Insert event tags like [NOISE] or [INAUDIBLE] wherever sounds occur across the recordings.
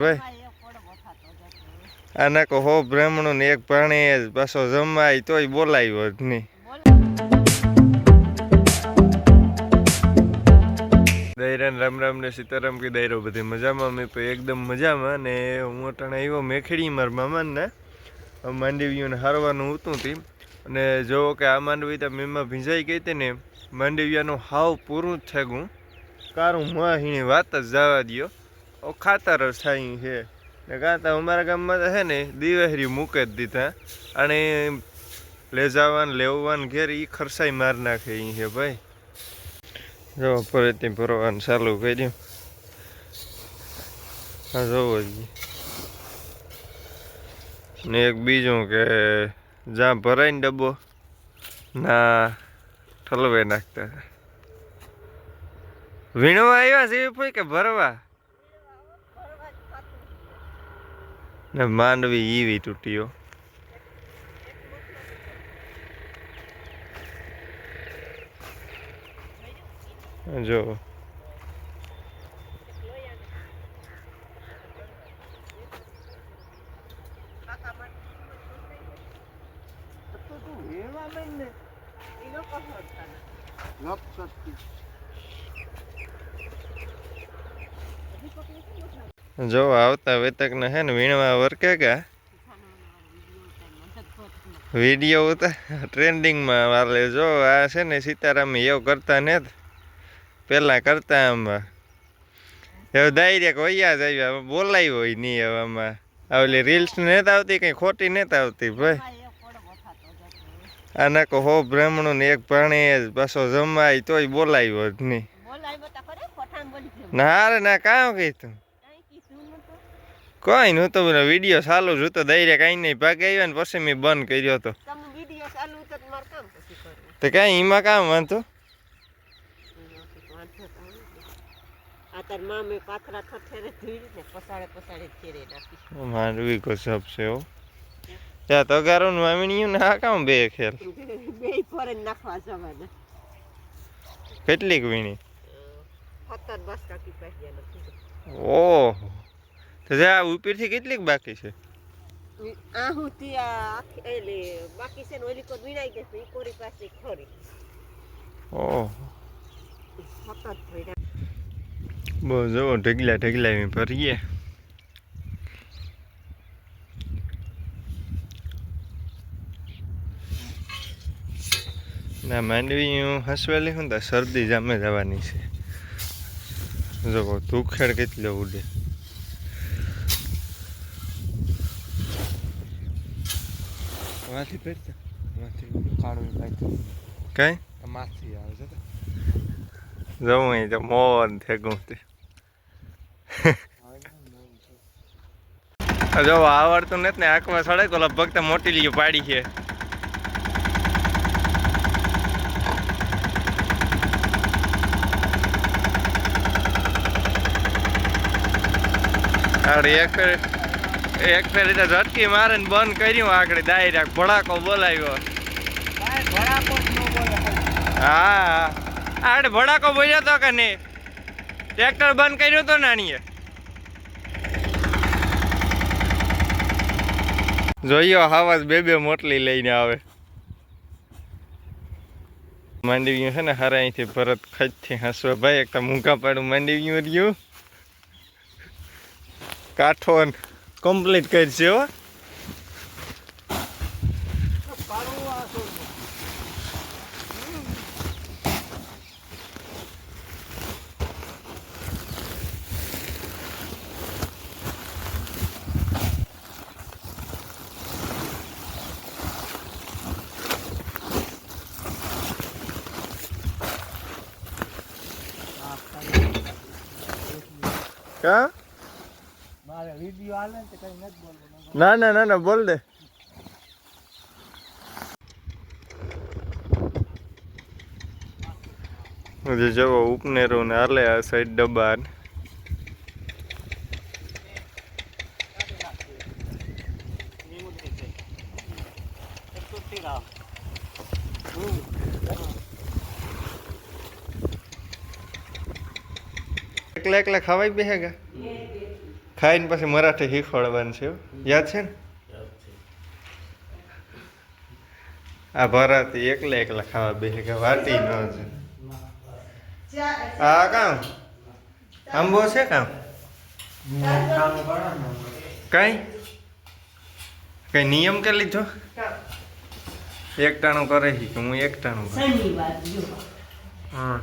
ભાઈ. આના કો હો, બ્રાહ્મણો ને એક ભાણે પાછો જમાય, તોય બોલાવ્યો જ નહીં. દૈરાન રામ રામ ને સીતારામ કે દૈરો બધી મજામાં, મેં પણ એકદમ મજામાં, ને હું અટાણે આવ્યો મેખડી મારા મામાને માંડવીઓને હારવાનું હતું હતી અને જો કે આ માંડવી તો મેમાં ભીંજાઈ ગઈ હતી ને, માંડવીયાનું હાવ પૂરું જ છે ગું કારું માહીની વાત જ જવા ઓ ખાતર થાય છે. ને કાંતા અમારા ગામમાં તો છે ને, દિવેહરી મૂકે જ દીધા. અને લે જવાન લેવવાન ઘેર એ ખરસાઈ માર નાખે અહીં છે ભાઈ. જો, ફરીથી ભરવાનું ચાલુ કર્યું. હા જોવો ને એક બીજું કે જ્યાં ભરાય ને ડબ્બો, ના ઠલવે નાખતા. વીણવા આવ્યા જેવી કે ભરવા? ને માંડવી ઈવી તૂટીઓ જો. જો આવતા વેતક ને હે ને વીણવા વર્કે કા વીડિયો ઉતા ટ્રેન્ડિંગમાં વાલે જો આ છે ને સીતારામ એવું કરતા ને પેલા કરતા આમાં. હવે ડાયરેક્ટ વૈયા જ આવ્યા બોલાય હોય નહીં હવે આમાં. આ ઓલી રીલ્સ નથી આવતી કઈ ખોટી નથી આવતી ભાઈ. આના કો હો બ્રાહ્મણો ને એક ભાણે જ પાછો જમાય તોય બોલાવ્યો જ નહીં. ના રે ના કામ કીધું. કોઈ નતું તો વીડિયો ચાલુ જ હતો ડાયરેક્ટ કઈ નહીં ભાગ આવ્યા ને પછી મેં બંધ કર્યો હતો. તો કાંઈ એમાં કામ વાંધો? માંડવી કો છે હો. ત્યાં તગારો નું આમીણ્યું ને કામ બે ખેલ. [LAUGHS] બે ફરે નાખવા જવાના. કેટલીક વીણી? સત્તર બસ કાકી પહેર્યા નથી. ઓહો. તો જા ઉપરથી કેટલીક બાકી છે? આ હુંથી આ એટલે બાકી છે ને ઓલી કોર વીણાઈ ગઈ છે ઈ કોરી પાસે ખરી. ઓહ. બહુ જવો ઢગલા ઢગલા એમ ભરીએ. ના માંડવી હું હસવેલી હું તો શરદી જામે જવાની છે. જો તુખેડ કેટલો ઉડે. વાથી પહેરતા વાથી કાળું પાયતું કઈ માથી આવે છે જવું તો મોન થેગું તે જો આવડતું નથી ને આંખમાં સડે તો લગભગ તો મોટી લીયું પાડી છે. આગળ એક એક ફેરી રીતે ઝટકી મારે ને બંધ કર્યું આગળ, ડાયરેક્ટ ભડાકો બોલાવ્યો. હા, આડે ભડાકો બોલ્યો તો કે નહીં? ટ્રેક્ટર બંધ કર્યું તો નાનીએ જોયો, હવાજ બે બે મોટલી લઈને આવે. માંડવ્યું છે ને, હારે અહીંથી ભરત ખચથી હસવા. ભાઈ, એક તો મૂંગા પાડું માંડવ્યું રહ્યું. કાઠો કમ્પ્લીટ કરશે હો. કા? ને તો કઈ નથી બોલવું. ના ના ના ના બોલ દે. જે જવો ઉપનેરું ને હાલે આ સાઈડ ડબ્બા એકલા એકલા એકલા ખવાય બેહેગા ખાઈને પછી મરાઠી શીખવાડવાનું છે. યાદ છે ને? આ ભરાતી એકલા એકલા ખાવા બે કે વાટી ન છે આ કામ? આંબો છે કામ? કઈ? કઈ નિયમ કે લીધો? એકટાણું કરે છે કે હું એકટાણું હા.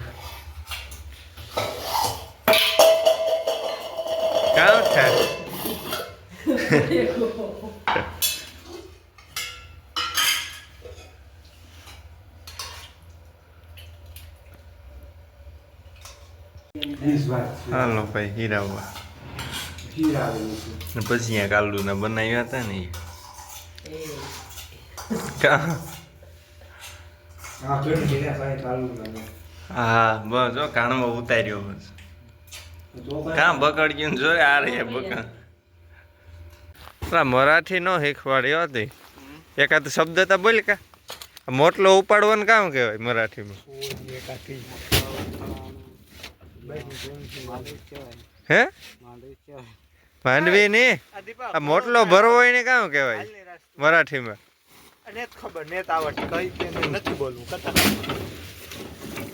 છે. હાલો ભાઈ હીરાવા. ને પછી અહીંયા કાલુના બનાવ્યા હતા ને ને કાલું. હા બસ જો કાણમાં ઉતાર્યો બસ કાં બકડ ગયું ને આ રહી પેલા મરાઠી નો શીખવાડી હતી એકાદ શબ્દ તો બોલ કા. મોટલો ઉપાડવાનું કામ કહેવાય મરાઠીમાં? હે? માંડવી ની? આ મોટલો ભરવો એને ને કામ કહેવાય? મરાઠીમાં. ખબર નેત આવડે કઈ નથી બોલવું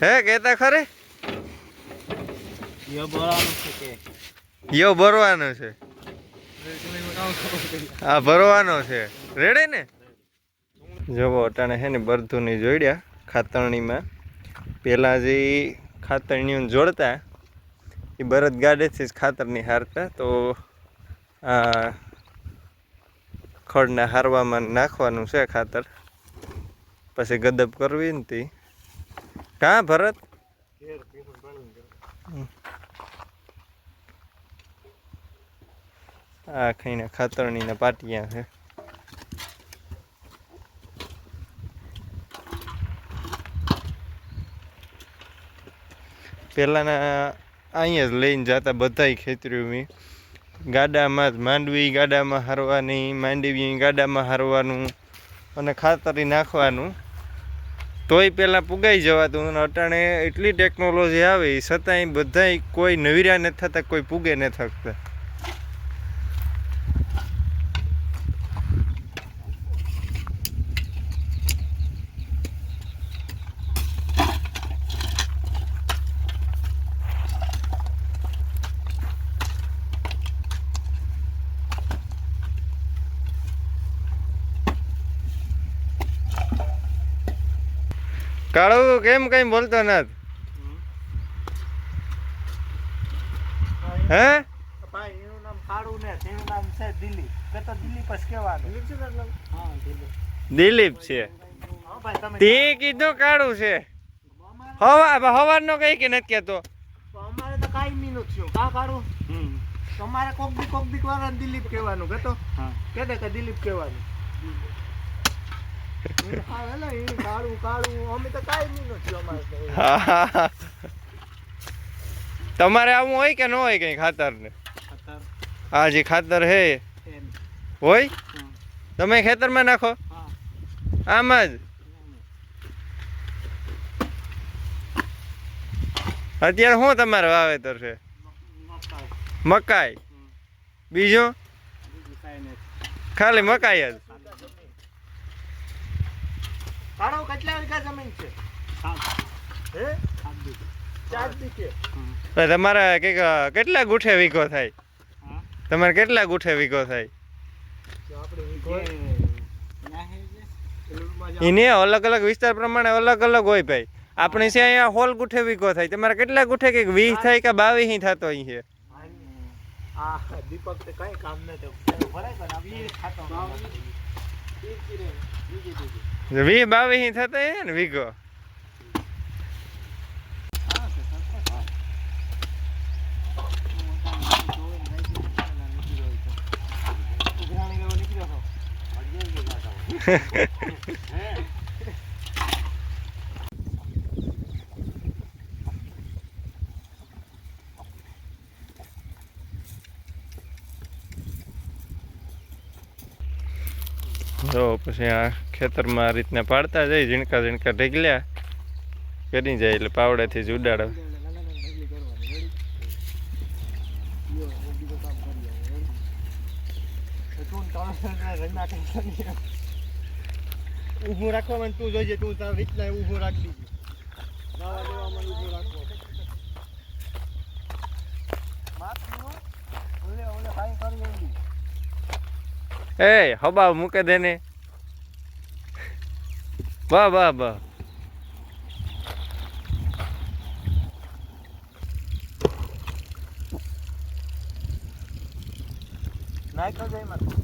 હે કહેતા ખરે? યો બોલાવાનું છે કે? યો ભરવાનો છે. આ ભરવાનો છે. રેડે ને? જોવો અટાણે છે ને બરધુની જોડ્યા ખાતરણીમાં. પહેલાં જે ખાતરણીઓને જોડતા એ બરદ ગાડેથી જ ખાતરની હારતા. તો આ ખડના હારવામાં નાખવાનું છે ખાતર. પછી ગદબ કરવી ને તી. કાં ભરત ઘેર પીનું ભણવું છે. આ ખાઈને ખાતરણીના પાટિયા છે. પહેલાંના અહીંયા જ લઈને જતા બધાય ખેતરીઓ ગાડામાં જ માંડવી ગાડામાં હારવાની, માંડવી ગાડામાં હારવાનું અને ખાતરી નાખવાનું. તોય પહેલાં પુગાઈ જવાતું અને અટાણે એટલી ટેકનોલોજી આવી છતાંય બધાય કોઈ નવીરા નથી થતા, કોઈ પૂગે ન થકતા કાળુ કેમ કઈ બોલતો નથી? હે? ભાઈ એનું નામ કાળું ને તેનું નામ છે દિલીપ. કે તો દિલીપ જ કહેવાનું. હા દિલીપ. દિલીપ છે. હા તે કીધું કાળું છે. હવા હવારનો કઈ કે નથી કેતો તો અમારે તો કાઈ મીનું થયું. કા કાળું? તમારે કોક દી કોક દી વાળા દિલીપ કહેવાનું કે કે દે કે દિલીપ કહેવાનું. [LAUGHS] તમારે આવું હોય કે ન હોય કઈ ખાતર ને આ જે ખાતર હે. હોય? તમે ખેતરમાં નાખો? આમાં જ? અત્યારે શું તમારે વાવેતર છે? મકાઈ. બીજું? ખાલી મકાઈ જ? કાળો કેટલા વીઘા જમીન છે? હે? ચાર વીઘે તો તમારે કંઈક કેટલા ગુઠે વીઘો થાય? તમારે કેટલા ગુઠે વીઘો થાય? એને અલગ અલગ વિસ્તાર પ્રમાણે અલગ અલગ હોય ભાઈ. આપણે છે અહીંયા હોલ ગુઠે વીઘો થાય. તમારે કેટલા ગુઠે કંઈક વીસ થાય કે બાવીસ થતો અહીં છે? દીપક કઈ કામ ન. થયું બાવી બાવીસ થતો હે ને વીઘો. [LAUGHS] જો પછી આ ખેતરમાં આ રીતના પાડતા જાય ઝીણકા ઝીણકા ઢગલ્યા. કરી જાય એટલે પાવડાથી જ ઉડાડો. ઊભું રાખવામાં તું જોઈએ તું તારી રીતના ઊભું રાખી. દીધું દાવા દેવામાં ઊભું રાખવો ઓલે ઓલે કાંઈ કરવું નહીં એ હબા મૂકે દે ને. વાહ વાહ વાહ. નાખ્યો જાય એમાં.